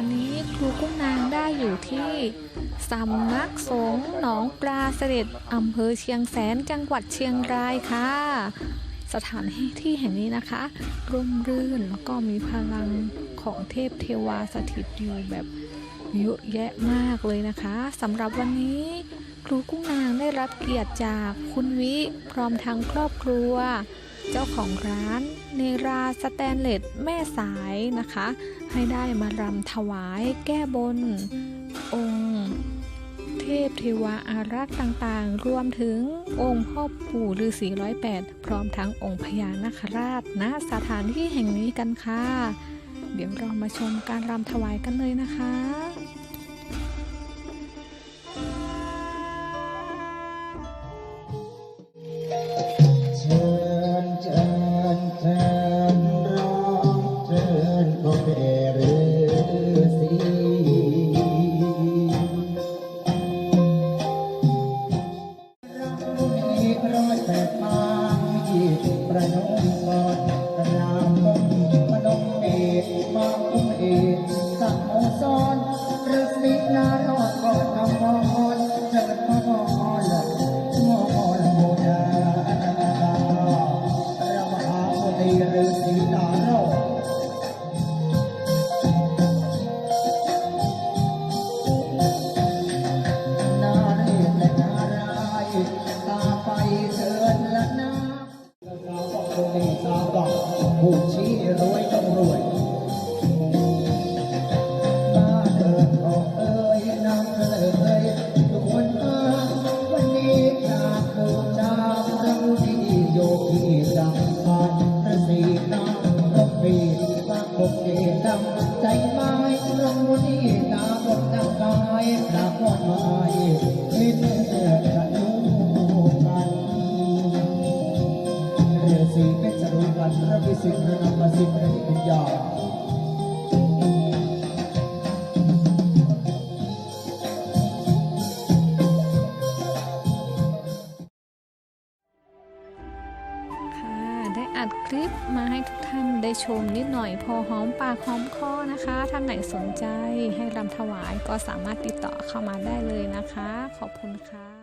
วันนี้ครูกุ้งนางได้อยู่ที่สำนักสงฆ์หนองปลาเสด็จอำเภอเชียงแสนจังหวัดเชียงรายค่ะ สถานที่แห่งนี้นะคะ ร่มรื่นแล้วก็มีพลังของเทพเทวาสถิตอยู่แบบเยอะแยะมากเลยนะคะสำหรับวันนี้ ครูกุ้งนางได้รับเกียรติจากคุณวิพร้อมทั้งครอบครัว เจ้าของร้านเนราสแตนเลสแม่สายนะคะ ให้ได้มารำถวายแก้บน องค์ เทพเทวาอารักษ์ต่างๆ รวมถึงองค์พ่อปู่ฤาษีร้อยแปดพร้อมทั้งองค์พญานาคราชณสถานที่แห่งนี้กันค่ะ เดี๋ยวเรามาชมการรำถวายกันเลยนะคะ อยแปดทางที่ประนมกอดกราบก้มพนมเอกมาคุ้มเอกสั่งสอนฤาษีนารอด เถิดละนาสาวบอกคนนี้สาบอกผู้ชี้รวยต้องรวยมาเถิดออกเอ้ยนำเลยทุกคนมาวันนี้กราบบูชาพระที่โยคีสัมพันธ์พระศรีนำรบปีพระคงเดำใจไม้ลงมุนี รุปกันพระพิสิทธิ์นามสิทธิ์ระนิพยาค่ะได้อัดคลิปมาให้ทุกท่านได้ชมนิดหน่อยพอหอมปากหอมคอนะคะ ท่านไหนสนใจให้รำถวายก็สามารถติดต่อเข้ามาได้เลยนะคะ ขอบคุณค่ะ